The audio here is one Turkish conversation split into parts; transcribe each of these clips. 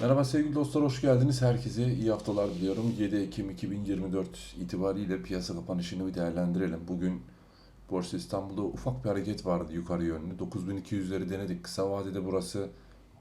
Merhaba sevgili dostlar, hoş geldiniz. Herkese iyi haftalar diliyorum. 7 Ekim 2024 itibariyle piyasa kapanışını bir değerlendirelim. Bugün Borsa İstanbul'da ufak bir hareket vardı yukarı yönlü. 9200'leri denedik. Kısa vadede burası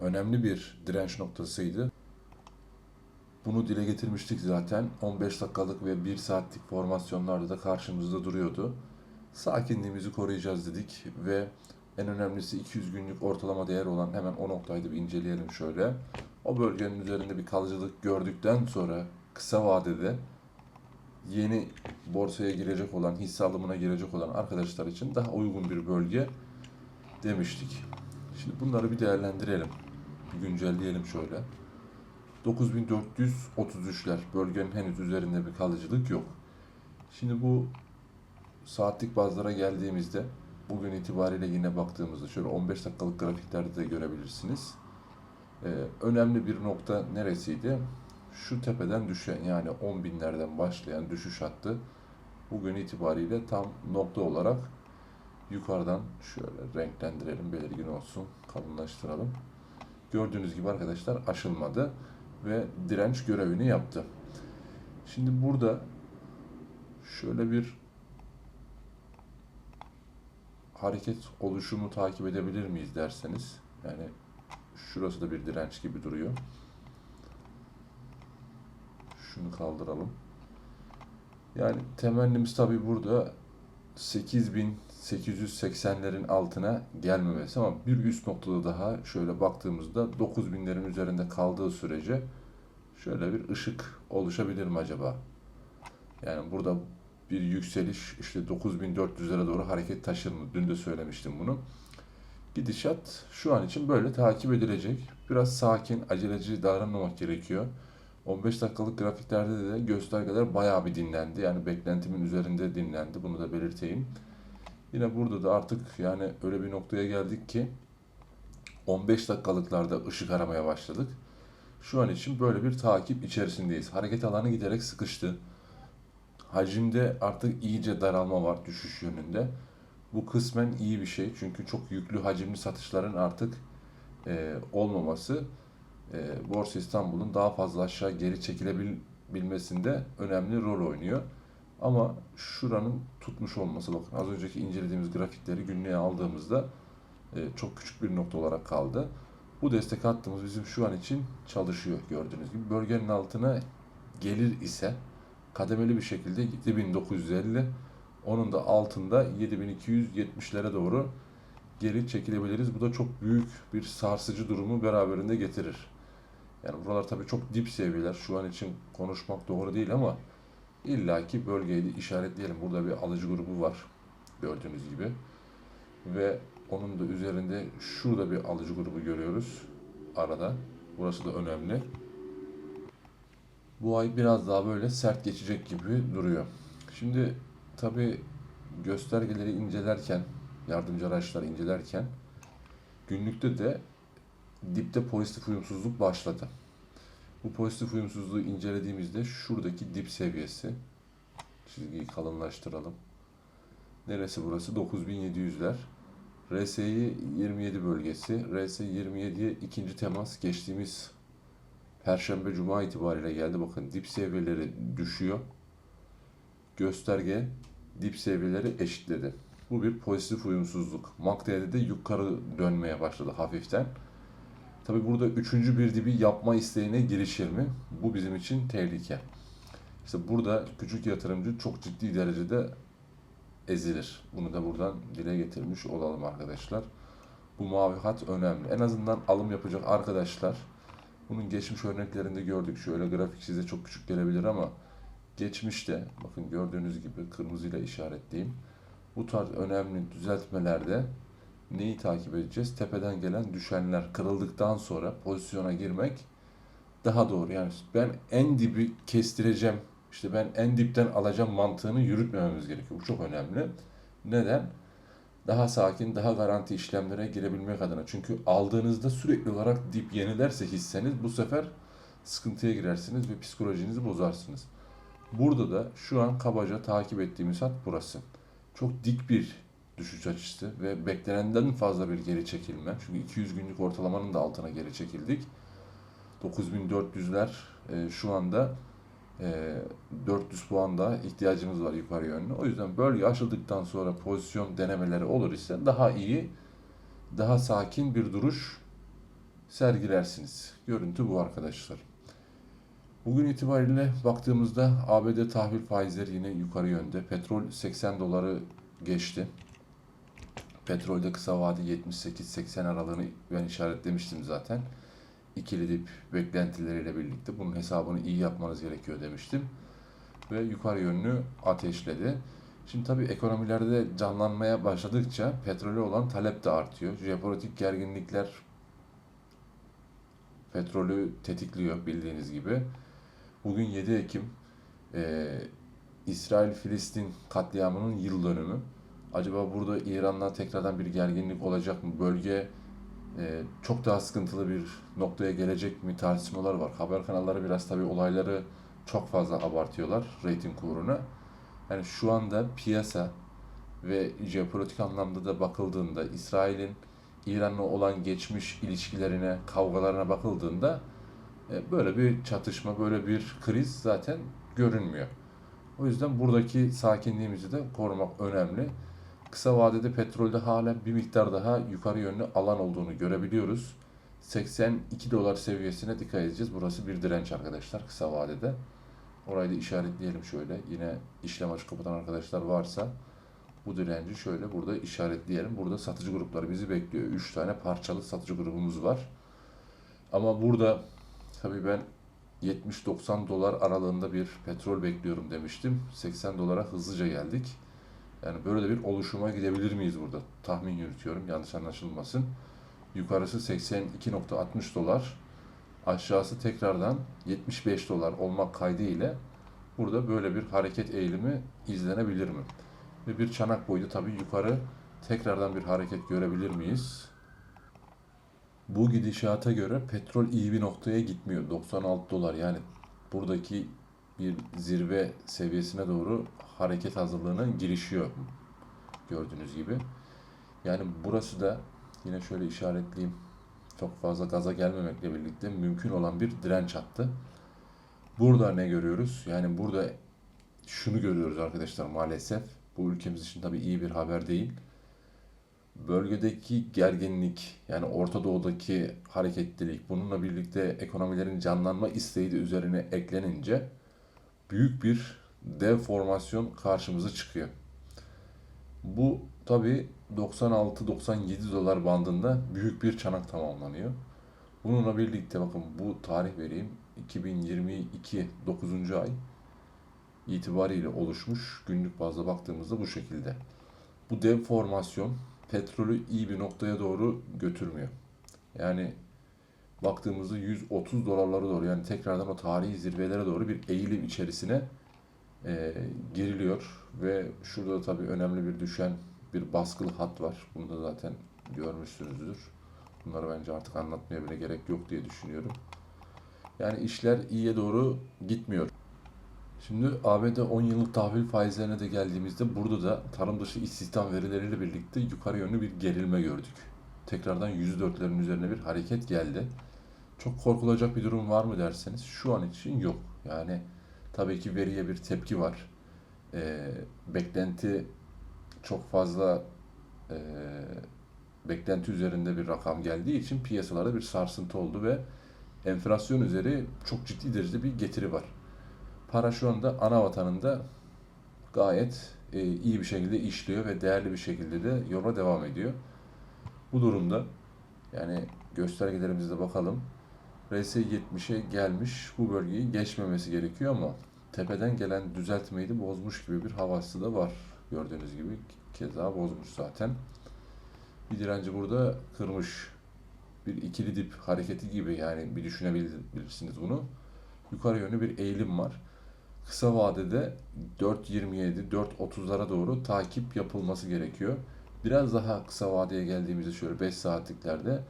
önemli bir direnç noktasıydı. Bunu dile getirmiştik zaten. 15 dakikalık ve 1 saatlik formasyonlarda da karşımızda duruyordu. Sakinliğimizi koruyacağız dedik ve en önemlisi 200 günlük ortalama değer olan hemen o noktayı da bir inceleyelim şöyle. O bölgenin üzerinde bir kalıcılık gördükten sonra kısa vadede yeni borsaya girecek olan, hisse alımına girecek olan arkadaşlar için daha uygun bir bölge demiştik. Şimdi bunları bir değerlendirelim. Bir güncelleyelim şöyle. 9433'ler bölgenin henüz üzerinde bir kalıcılık yok. Şimdi bu saatlik bazlara geldiğimizde bugün itibariyle yine baktığımızda şöyle 15 dakikalık grafiklerde de görebilirsiniz. Ee, önemli bir nokta neresiydi? Şu tepeden düşen yani 10 binlerden başlayan düşüş hattı bugün itibariyle tam nokta olarak yukarıdan şöyle renklendirelim belirgin olsun kalınlaştıralım. Gördüğünüz gibi arkadaşlar aşılmadı ve direnç görevini yaptı. Şimdi burada şöyle bir hareket oluşumu takip edebilir miyiz derseniz yani şurası da bir direnç gibi duruyor. Şunu kaldıralım. Yani temennimiz tabi burada 8880'lerin altına gelmemesi ama bir üst noktada daha şöyle baktığımızda 9000'lerin üzerinde kaldığı sürece şöyle bir ışık oluşabilir mi acaba? Yani burada bir yükseliş işte 9400'lere doğru hareket taşır mı? Dün de söylemiştim bunu. Gidişat şu an için böyle takip edilecek. Biraz sakin, aceleci davranmamak gerekiyor. 15 dakikalık grafiklerde de göstergeler bayağı bir dinlendi. Yani beklentimin üzerinde dinlendi. Bunu da belirteyim. Yine burada da artık yani öyle bir noktaya geldik ki 15 dakikalıklarda ışık aramaya başladık. Şu an için böyle bir takip içerisindeyiz. Hareket alanı giderek sıkıştı. Hacimde artık iyice daralma var düşüş yönünde. Bu kısmen iyi bir şey çünkü çok yüklü hacimli satışların artık e, olmaması e, Borsa İstanbul'un daha fazla aşağı geri çekilebilmesinde önemli rol oynuyor. Ama şuranın tutmuş olması bakın az önceki incelediğimiz grafikleri günlüğe aldığımızda e, çok küçük bir nokta olarak kaldı. Bu destek hattımız bizim şu an için çalışıyor gördüğünüz gibi. Bölgenin altına gelir ise kademeli bir şekilde 7950 onun da altında 7270'lere doğru geri çekilebiliriz. Bu da çok büyük bir sarsıcı durumu beraberinde getirir. Yani buralar tabii çok dip seviyeler. Şu an için konuşmak doğru değil ama illaki bölgeyi işaretleyelim. Burada bir alıcı grubu var gördüğünüz gibi. Ve onun da üzerinde şurada bir alıcı grubu görüyoruz arada. Burası da önemli. Bu ay biraz daha böyle sert geçecek gibi duruyor. Şimdi tabi göstergeleri incelerken, yardımcı araçları incelerken günlükte de dipte pozitif uyumsuzluk başladı. Bu pozitif uyumsuzluğu incelediğimizde şuradaki dip seviyesi çizgiyi kalınlaştıralım. Neresi burası? 9700'ler. RSI 27 bölgesi. RSI 27'ye ikinci temas geçtiğimiz Perşembe Cuma itibariyle geldi. Bakın dip seviyeleri düşüyor. Gösterge dip seviyeleri eşitledi. Bu bir pozitif uyumsuzluk. MACD'de de yukarı dönmeye başladı hafiften. Tabi burada üçüncü bir dibi yapma isteğine girişir mi? Bu bizim için tehlike. İşte burada küçük yatırımcı çok ciddi derecede ezilir. Bunu da buradan dile getirmiş olalım arkadaşlar. Bu mavi hat önemli. En azından alım yapacak arkadaşlar bunun geçmiş örneklerinde gördük. Şöyle grafik size çok küçük gelebilir ama geçmişte bakın gördüğünüz gibi kırmızıyla işaretleyeyim. Bu tarz önemli düzeltmelerde neyi takip edeceğiz? Tepeden gelen düşenler kırıldıktan sonra pozisyona girmek daha doğru. Yani ben en dibi kestireceğim, işte ben en dipten alacağım mantığını yürütmememiz gerekiyor. Bu çok önemli. Neden? Daha sakin, daha garanti işlemlere girebilmek adına. Çünkü aldığınızda sürekli olarak dip yenilerse hisseniz bu sefer sıkıntıya girersiniz ve psikolojinizi bozarsınız. Burada da şu an kabaca takip ettiğimiz hat burası. Çok dik bir düşüş açısı ve beklenenden fazla bir geri çekilme. Çünkü 200 günlük ortalamanın da altına geri çekildik. 9400'ler e, şu anda e, 400 puan da ihtiyacımız var yukarı yönlü. O yüzden bölge aşıldıktan sonra pozisyon denemeleri olur ise daha iyi, daha sakin bir duruş sergilersiniz. Görüntü bu arkadaşlar. Bugün itibariyle baktığımızda ABD tahvil faizleri yine yukarı yönde. Petrol 80 doları geçti. Petrolde kısa vade 78-80 aralığını ben işaretlemiştim zaten. İkili dip beklentileriyle birlikte bunun hesabını iyi yapmanız gerekiyor demiştim. Ve yukarı yönlü ateşledi. Şimdi tabii ekonomilerde canlanmaya başladıkça petrole olan talep de artıyor. Jeopolitik gerginlikler petrolü tetikliyor bildiğiniz gibi. Bugün 7 Ekim e, İsrail-Filistin katliamının yıl dönümü. Acaba burada İran'la tekrardan bir gerginlik olacak mı? Bölge e, çok daha sıkıntılı bir noktaya gelecek mi tartışmalar var. Haber kanalları biraz tabii olayları çok fazla abartıyorlar reyting uğruna. Yani şu anda piyasa ve jeopolitik anlamda da bakıldığında İsrail'in İran'la olan geçmiş ilişkilerine, kavgalarına bakıldığında böyle bir çatışma, böyle bir kriz zaten görünmüyor. O yüzden buradaki sakinliğimizi de korumak önemli. Kısa vadede petrolde hala bir miktar daha yukarı yönlü alan olduğunu görebiliyoruz. 82 dolar seviyesine dikkat edeceğiz. Burası bir direnç arkadaşlar kısa vadede. Orayı da işaretleyelim şöyle. Yine işlem açık kapatan arkadaşlar varsa bu direnci şöyle burada işaretleyelim. Burada satıcı grupları bizi bekliyor. 3 tane parçalı satıcı grubumuz var. Ama burada tabii ben 70-90 dolar aralığında bir petrol bekliyorum demiştim. 80 dolara hızlıca geldik. Yani böyle de bir oluşuma gidebilir miyiz burada? Tahmin yürütüyorum yanlış anlaşılmasın. Yukarısı 82.60 dolar. Aşağısı tekrardan 75 dolar olmak kaydı ile burada böyle bir hareket eğilimi izlenebilir mi? Ve bir çanak boyunda tabii yukarı tekrardan bir hareket görebilir miyiz? Bu gidişata göre petrol iyi bir noktaya gitmiyor. 96 dolar yani buradaki bir zirve seviyesine doğru hareket hazırlığına girişiyor gördüğünüz gibi. Yani burası da yine şöyle işaretleyeyim. Çok fazla gaza gelmemekle birlikte mümkün olan bir direnç hattı. Burada ne görüyoruz? Yani burada şunu görüyoruz arkadaşlar maalesef. Bu ülkemiz için tabii iyi bir haber değil. Bölgedeki gerginlik yani Orta Doğu'daki hareketlilik bununla birlikte ekonomilerin canlanma isteği de üzerine eklenince büyük bir dev formasyon karşımıza çıkıyor. Bu tabi 96-97 dolar bandında büyük bir çanak tamamlanıyor. Bununla birlikte bakın bu tarih vereyim 2022 9. ay itibariyle oluşmuş günlük bazda baktığımızda bu şekilde. Bu dev formasyon petrolü iyi bir noktaya doğru götürmüyor. Yani baktığımızda 130 dolarlara doğru yani tekrardan o tarihi zirvelere doğru bir eğilim içerisine e, giriliyor ve şurada da tabii önemli bir düşen bir baskılı hat var. Bunu da zaten görmüşsünüzdür. Bunları bence artık anlatmaya bile gerek yok diye düşünüyorum. Yani işler iyiye doğru gitmiyor. Şimdi ABD 10 yıllık tahvil faizlerine de geldiğimizde burada da tarım dışı istihdam verileriyle birlikte yukarı yönlü bir gerilme gördük. Tekrardan %4'lerin üzerine bir hareket geldi. Çok korkulacak bir durum var mı derseniz şu an için yok. Yani tabii ki veriye bir tepki var. Ee, beklenti çok fazla e, beklenti üzerinde bir rakam geldiği için piyasalarda bir sarsıntı oldu ve enflasyon üzeri çok ciddi derecede bir getiri var. Para şu anda ana vatanında gayet e, iyi bir şekilde işliyor ve değerli bir şekilde de yola devam ediyor. Bu durumda yani göstergelerimize bakalım. RSI 70'e gelmiş. Bu bölgeyi geçmemesi gerekiyor ama tepeden gelen düzeltmeyi de bozmuş gibi bir havası da var. Gördüğünüz gibi keza bozmuş zaten. Bir direnci burada kırmış. Bir ikili dip hareketi gibi yani bir düşünebilirsiniz bunu. Yukarı yönlü bir eğilim var. Kısa vadede 4.27, 4.30'lara doğru takip yapılması gerekiyor. Biraz daha kısa vadeye geldiğimizde şöyle 5 saatliklerde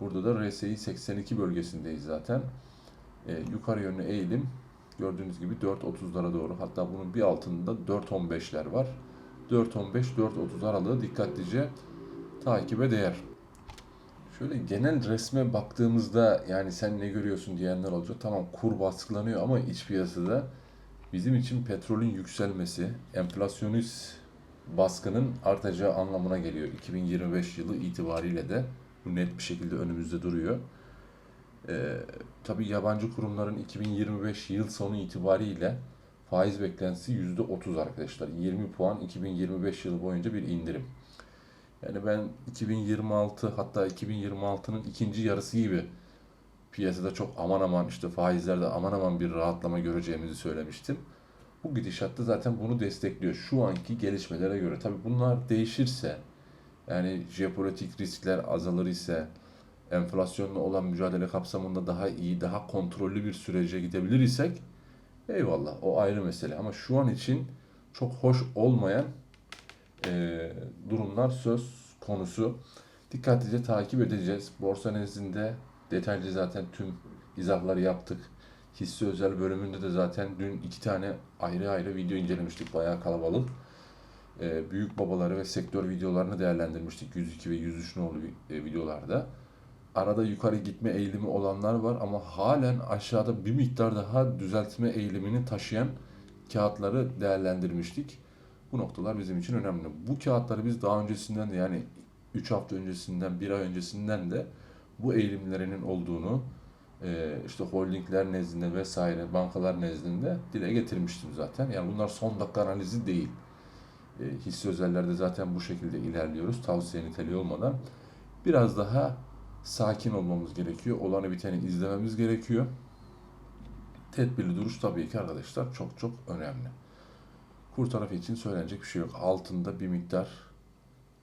burada da RSI 82 bölgesindeyiz zaten. E, yukarı yönlü eğilim gördüğünüz gibi 4.30'lara doğru hatta bunun bir altında 4.15'ler var. 4.15-4.30 aralığı dikkatlice takibe değer. Şöyle genel resme baktığımızda yani sen ne görüyorsun diyenler olacak. Tamam kur baskılanıyor ama iç piyasada bizim için petrolün yükselmesi, enflasyonist baskının artacağı anlamına geliyor. 2025 yılı itibariyle de bu net bir şekilde önümüzde duruyor. Ee, tabii yabancı kurumların 2025 yıl sonu itibariyle faiz beklentisi %30 arkadaşlar. 20 puan 2025 yılı boyunca bir indirim. Yani ben 2026 hatta 2026'nın ikinci yarısı gibi piyasada çok aman aman işte faizlerde aman aman bir rahatlama göreceğimizi söylemiştim. Bu gidişatta zaten bunu destekliyor. Şu anki gelişmelere göre. Tabii bunlar değişirse yani jeopolitik riskler azalır ise enflasyonla olan mücadele kapsamında daha iyi, daha kontrollü bir sürece gidebilir isek eyvallah o ayrı mesele. Ama şu an için çok hoş olmayan e, durumlar söz konusu. Dikkatlice takip edeceğiz. Borsa nezdinde detaylıca zaten tüm izahları yaptık. Hisse özel bölümünde de zaten dün iki tane ayrı ayrı video incelemiştik. Bayağı kalabalık. E, büyük babaları ve sektör videolarını değerlendirmiştik. 102 ve 103 nolu e, videolarda. Arada yukarı gitme eğilimi olanlar var ama halen aşağıda bir miktar daha düzeltme eğilimini taşıyan kağıtları değerlendirmiştik. Bu noktalar bizim için önemli. Bu kağıtları biz daha öncesinden de yani 3 hafta öncesinden, 1 ay öncesinden de bu eğilimlerinin olduğunu e, işte holdingler nezdinde vesaire bankalar nezdinde dile getirmiştim zaten. Yani bunlar son dakika analizi değil. E, hisse özellerde zaten bu şekilde ilerliyoruz. Tavsiye niteliği olmadan. Biraz daha sakin olmamız gerekiyor. Olanı biteni izlememiz gerekiyor. Tedbirli duruş tabii ki arkadaşlar çok çok önemli. Kur tarafı için söylenecek bir şey yok. Altında bir miktar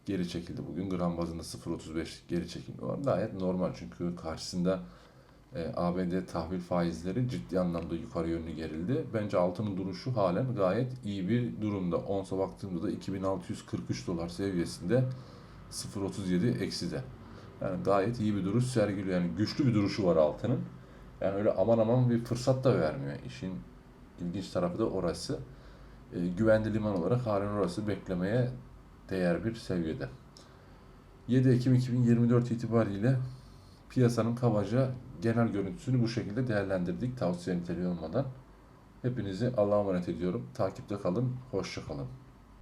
geri çekildi bugün. Gram bazında 0.35 geri çekilme var. Gayet normal çünkü karşısında e, ABD tahvil faizleri ciddi anlamda yukarı yönlü gerildi. Bence altının duruşu halen gayet iyi bir durumda. Onsa baktığımızda 2643 dolar seviyesinde 0.37 ekside. Yani gayet iyi bir duruş sergiliyor. Yani güçlü bir duruşu var altının. Yani öyle aman aman bir fırsat da vermiyor. İşin ilginç tarafı da orası. E, güvenli liman olarak halen orası beklemeye değer bir seviyede. 7 Ekim 2024 itibariyle piyasanın kabaca genel görüntüsünü bu şekilde değerlendirdik tavsiye niteliği olmadan. Hepinizi Allah'a emanet ediyorum. Takipte kalın, hoşça kalın.